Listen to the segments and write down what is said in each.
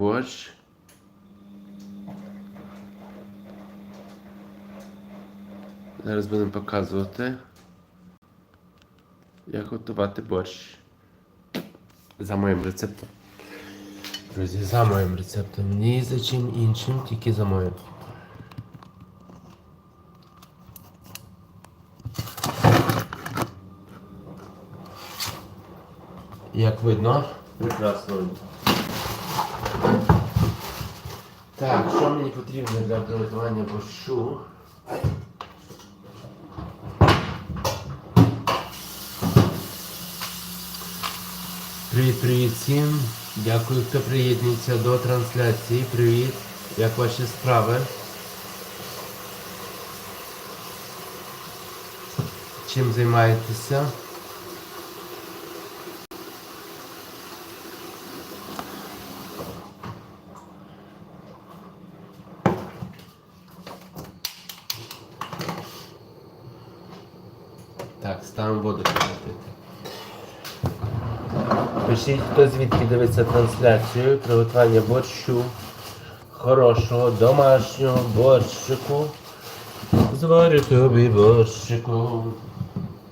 борщ. Зараз будемо показувати, як готувати борщ. За моїм рецептом. Друзі, за моїм рецептом. Ні за чим іншим, тільки за моїм. Як видно, прекрасно видно. Так, що мені потрібно для приготування борщу? Привіт, привіт всім. Дякую, хто приєднується до трансляції. Привіт. Як ваші справи? Чим займаєтеся? Так, ставимо воду кипятити. Пишіть, хто звідки дивиться трансляцію, приготування борщу, хорошого, домашнього борщику. Зварю тобі борщику.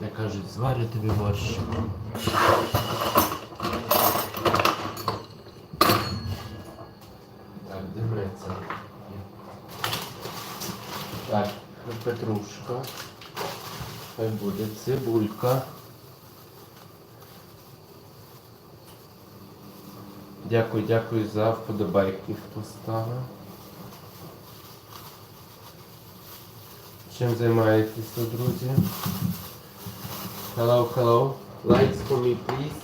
Як кажуть, зварю тобі борщику. Так, дивиться. Так, петрушка. Хай буде цибулька. Дякую, дякую за вподобайки, хто ставив. Чим займаєтеся, друзі? Hello, hello. Likes for me, please.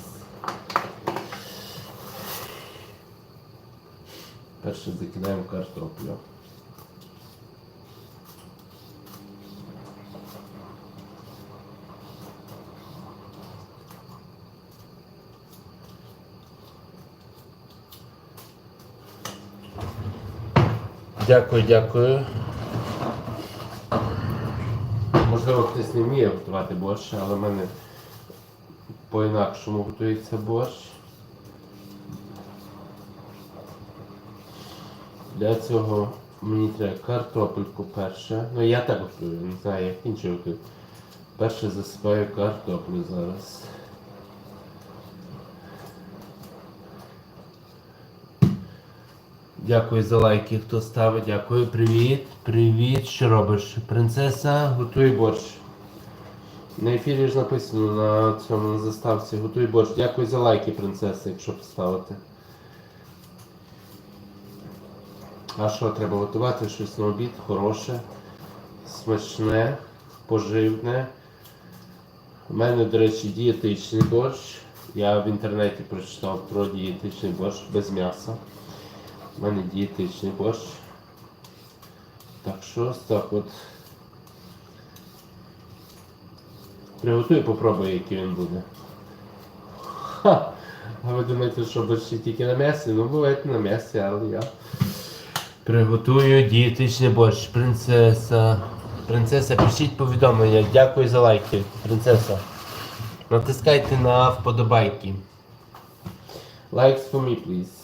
Перше закидаємо картоплю. Дякую, дякую. Можливо, хтось не вміє готувати борщ, але в мене по-інакшому готується борщ. Для цього мені треба картопельку перше. Ну я так готую, не знаю, як інші готують. Перше засипаю картоплю зараз. Дякую за лайки, хто ставить. Дякую. Привіт. Привіт. Що робиш? Принцеса, готуй борщ. На ефірі ж написано на цьому на заставці готуй борщ. Дякую за лайки, принцеса, якщо поставити. А що треба готувати? Щось на обід хороше, смачне, поживне. У мене, до речі, дієтичний борщ. Я в інтернеті прочитав про дієтичний борщ без м'яса. У мене дієтичний борщ. Так що так от. Приготую, попробую, який він буде. Ха! А ви думаєте, що борщі тільки на м'ясі? Ну, буває на м'ясі, але я. Приготую дієтичний борщ. Принцеса. Принцеса, пишіть повідомлення. Дякую за лайки, принцеса. Натискайте на вподобайки. Likes for me, please.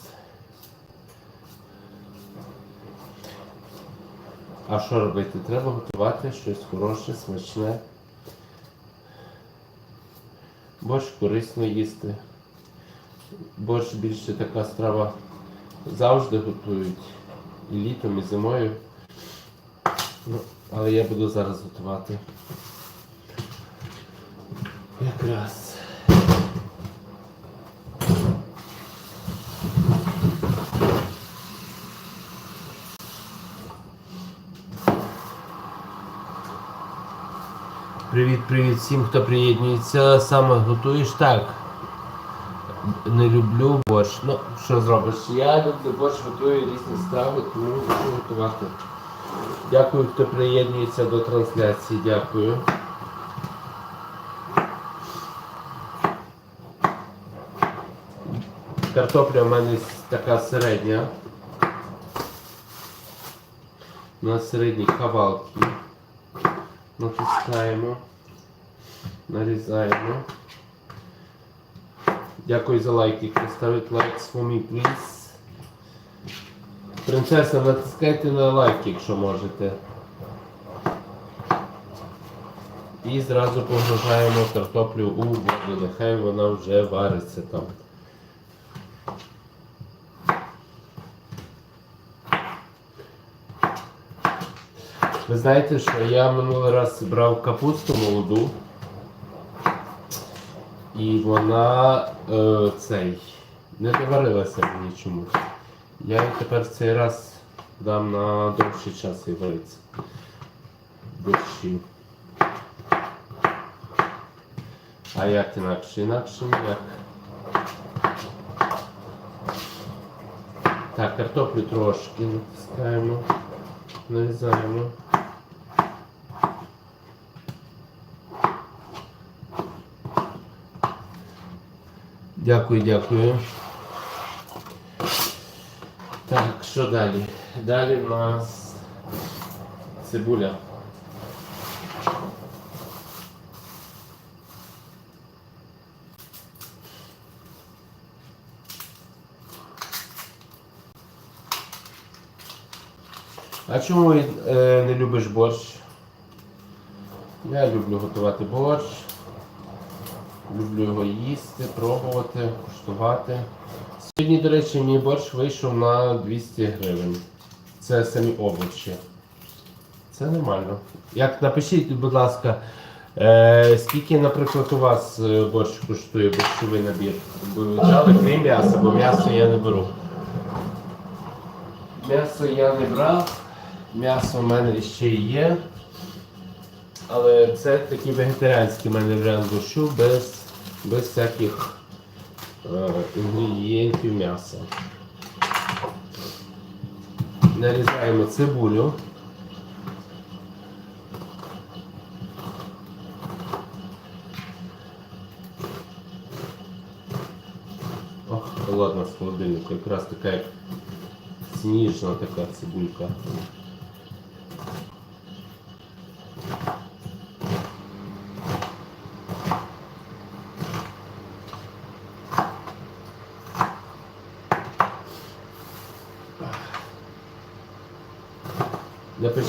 А що робити? Треба готувати щось хороше, смачне. Борщ корисно їсти. Борщ більше така страва завжди готують. І літом, і зимою. Ну, але я буду зараз готувати. Якраз. Привіт, привіт всім, хто приєднується. Саме готуєш так. Не люблю борщ. Ну, що зробиш? Я люблю борщ, готую різні страви, тому буду готувати. Дякую, хто приєднується до трансляції. Дякую. Картопля в мене така середня. На середній кавалки. Натискаємо, нарізаємо. Дякую за лайки. Хто ставить лайк for me, please. Принцеса, натискайте на лайк, якщо можете. І зразу погружаємо картоплю у воду. Нехай вона вже вариться там. Ви знаєте, що я минулий раз брав капусту молоду, і вона е, цей не доварилася мені чомусь. Я її тепер цей раз дам на довший час і вариться. Борщі. А як інакше? Інакше ніяк. Так, картоплю трошки натискаємо, нарізаємо. Дякую, дякую. Так, що далі? Далі в нас цибуля. А чому е, не любиш борщ? Я люблю готувати борщ. Люблю його їсти, пробувати, куштувати. Сьогодні, до речі, мій борщ вийшов на 200 гривень. Це самі овочі. Це нормально. Як напишіть, будь ласка, е, скільки, наприклад, у вас е, борщ коштує борщовий набір? Взяли крім м'яса, бо м'ясо я не беру. М'ясо я не брав, м'ясо в мене ще є. Але це такий вегетаріанський мене варіант борщу без, без всяких е, інгредієнтів м'яса. Нарізаємо цибулю. Ох, холодна з холодильника, якраз така сніжна така цибулька.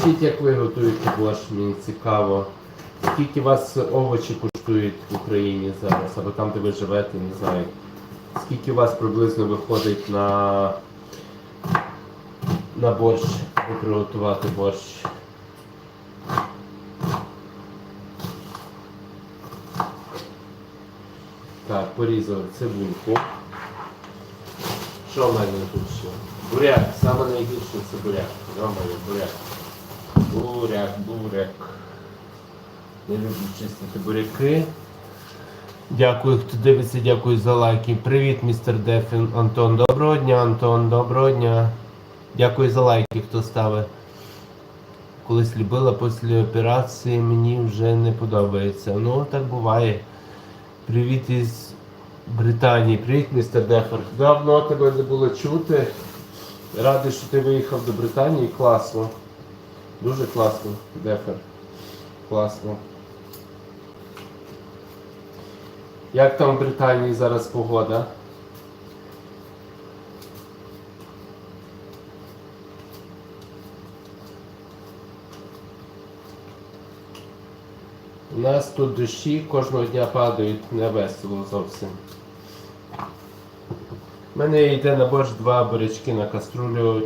Напишіть, як ви готуєте борщ, мені цікаво. Скільки вас овочі коштують в Україні зараз, або там, де ви живете, не знаю. Скільки у вас приблизно виходить на, на борщ, аби приготувати борщ? Так, порізали цибульку. Що в мене тут ще? Буряк. Саме найбільше це буряк. Йомаю, буряк. Буряк, буряк. Я люблю чистити буряки. Дякую, хто дивиться, дякую за лайки. Привіт, містер Дефін, Антон. Доброго дня, Антон, доброго дня. Дякую за лайки, хто ставить. Колись любила після операції, мені вже не подобається. Ну, так буває. Привіт із Британії. Привіт, містер Дефер. Давно тебе не було чути. Радий, що ти виїхав до Британії. Класно. Дуже класно, Дефер. Класно. Як там в Британії зараз погода? У нас тут дощі кожного дня падають не весело зовсім. У мене йде на борщ два бурячки на каструлю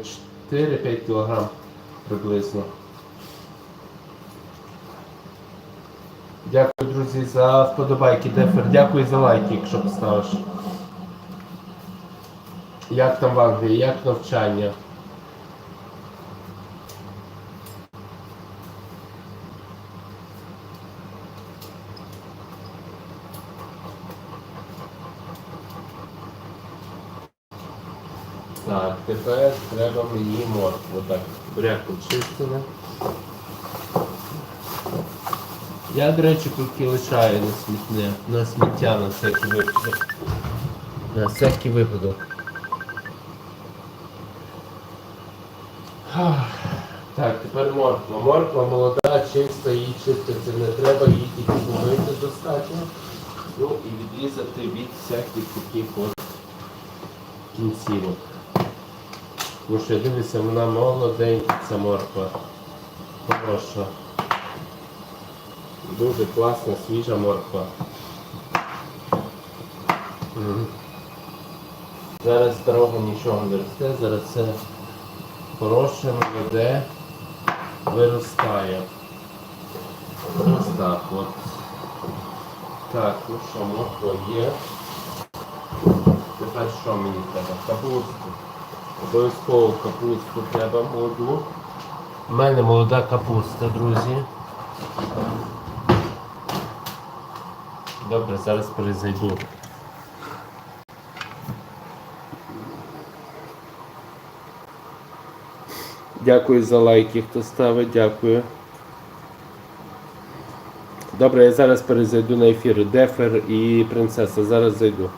4-5 кг приблизно. Друзі, за вподобайки, Дефер. Дякую за лайки, якщо поставиш. Як там в Англії, як навчання? Так, тепер треба мені моркву. Так, буряк почистили. Я, до речі, кульки лишаю на смітне, на сміття на всякий випадок. На всякий випадок. Так, тепер морква. Морква молода, чиста, її чистити не треба, її тільки помити достатньо. Ну і відрізати від всяких таких от кінцівок. Тому що я дивлюся, вона молоденька, ця морква. Хороша. Дуже класна, свіжа морква. Зараз дорога нічого не росте, зараз це хороше, молоде, виростає. Ось так от. Так, ну що, морква є. Тепер що мені треба? Капусту. Обов'язково капусту треба молоду. У мене молода капуста, друзі. Добре, зараз перезайду. Дякую за лайки, хто ставить, дякую. Добре, я зараз перезайду на ефір. Дефер і принцеса. Зараз зайду.